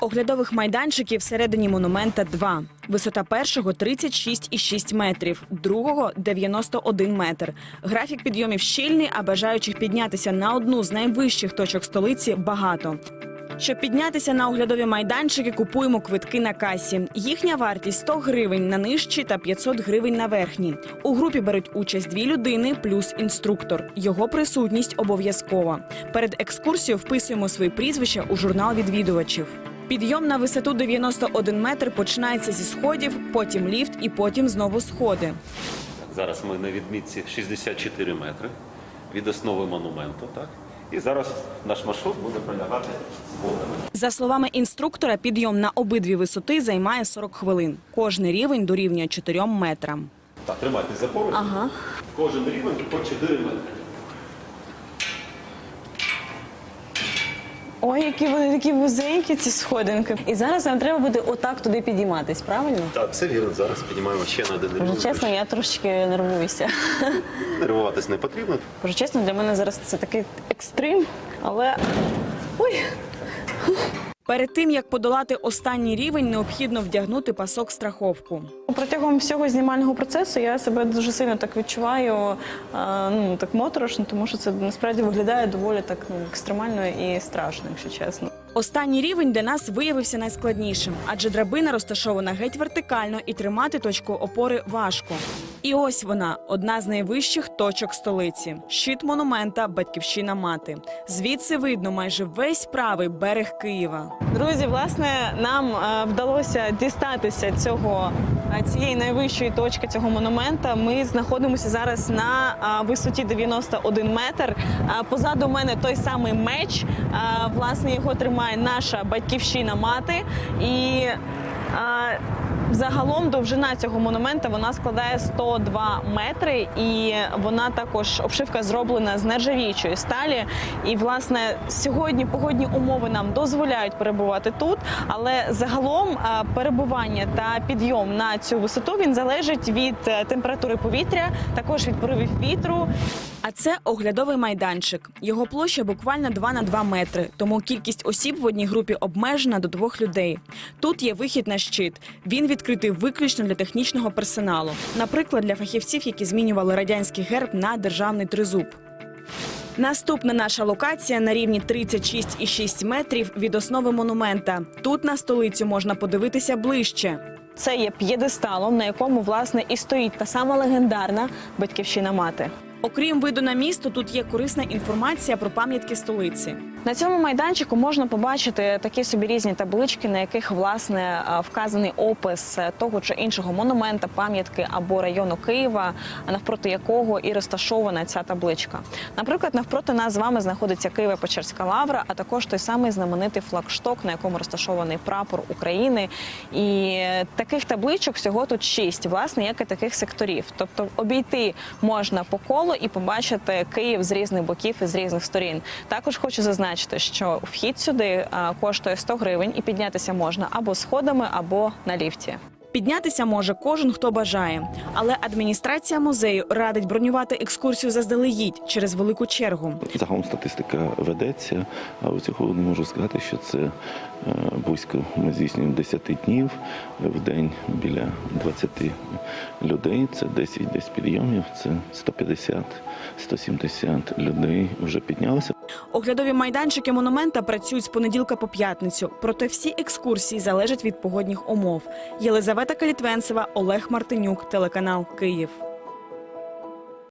Оглядових майданчиків всередині монумента два. Висота першого 36,6 метрів, другого 91 метр. Графік підйомів щільний, а бажаючих піднятися на одну з найвищих точок столиці багато. Щоб піднятися на оглядові майданчики, купуємо квитки на касі. Їхня вартість 100 гривень на нижчі та 500 гривень на верхні. У групі беруть участь дві людини плюс інструктор. Його присутність обов'язкова. Перед екскурсією вписуємо свої прізвища у журнал відвідувачів. Підйом на висоту 91 метр починається зі сходів, потім ліфт і потім знову сходи. Зараз ми на відмітці 64 метри від основи монументу. Так? І зараз наш маршрут буде пролягати сходами. За словами інструктора, підйом на обидві висоти займає 40 хвилин. Кожний рівень дорівнює 4 метрам. Так, тримайтесь за поруч. Ага. Кожен рівень по 4 метри. Ой, які вони такі вузенькі, ці сходинки. І зараз нам треба буде отак туди підійматись, правильно? Так, все вірно. Зараз піднімаємо ще на один рівень. Вже чесно, я трошечки нервуюся. Нервуватись не потрібно. Вже чесно, для мене зараз це такий екстрим, але ой, Перед тим як подолати останній рівень, необхідно вдягнути пасок страховку. протягом всього знімального процесу я себе дуже сильно так відчуваю, е, ну так моторошно, тому що це насправді виглядає доволі так ну, екстремально і страшно, якщо чесно. Останній рівень для нас виявився найскладнішим, адже драбина розташована геть вертикально і тримати точку опори важко. І ось вона, одна з найвищих точок столиці. Щит монумента Батьківщина мати. Звідси видно майже весь правий берег Києва. Друзі, власне, нам е, вдалося дістатися цього е, цієї найвищої точки цього монумента. Ми знаходимося зараз на е, висоті 91 метр. Позаду мене той самий меч. Власне, його тримає наша батьківщина мати. І Загалом довжина цього монумента вона складає 102 метри, і вона також обшивка зроблена з нержавіючої сталі. І власне сьогодні погодні умови нам дозволяють перебувати тут. Але загалом перебування та підйом на цю висоту він залежить від е, температури повітря, також від поривів вітру. А це оглядовий майданчик. Його площа буквально 2 на 2 метри, тому кількість осіб в одній групі обмежена до двох людей. Тут є вихід на щит. Він відкритий виключно для технічного персоналу, наприклад, для фахівців, які змінювали радянський герб на державний тризуб. Наступна наша локація на рівні 36,6 метрів від основи монумента. Тут на столицю можна подивитися ближче. Це є п'єдесталом, на якому власне і стоїть та сама легендарна батьківщина мати. Окрім виду на місто, тут є корисна інформація про пам'ятки столиці. На цьому майданчику можна побачити такі собі різні таблички, на яких власне вказаний опис е, того чи іншого монумента, пам'ятки або району Києва, навпроти якого і розташована ця табличка. Наприклад, навпроти нас з вами знаходиться Києво-Печерська лавра, а також той самий знаменитий флагшток, на якому розташований прапор України. І е, таких табличок всього тут шість, власне, як і таких секторів. Тобто обійти можна по колу і побачити Київ з різних боків і з різних сторін. Також хочу зазначити, що вхід сюди коштує 100 гривень і піднятися можна або сходами, або на ліфті. Піднятися може кожен, хто бажає, але адміністрація музею радить бронювати екскурсію заздалегідь через велику чергу. Загалом статистика ведеться, а у цього не можу сказати, що це близько ми здійснюємо 10 днів в день біля 20 людей. Це 10 десь підйомів, це 150-170 людей вже піднялися. Оглядові майданчики монумента працюють з понеділка по п'ятницю. Проте всі екскурсії залежать від погодних умов. Єлизавета Калітвенцева, Олег Мартинюк, телеканал Київ.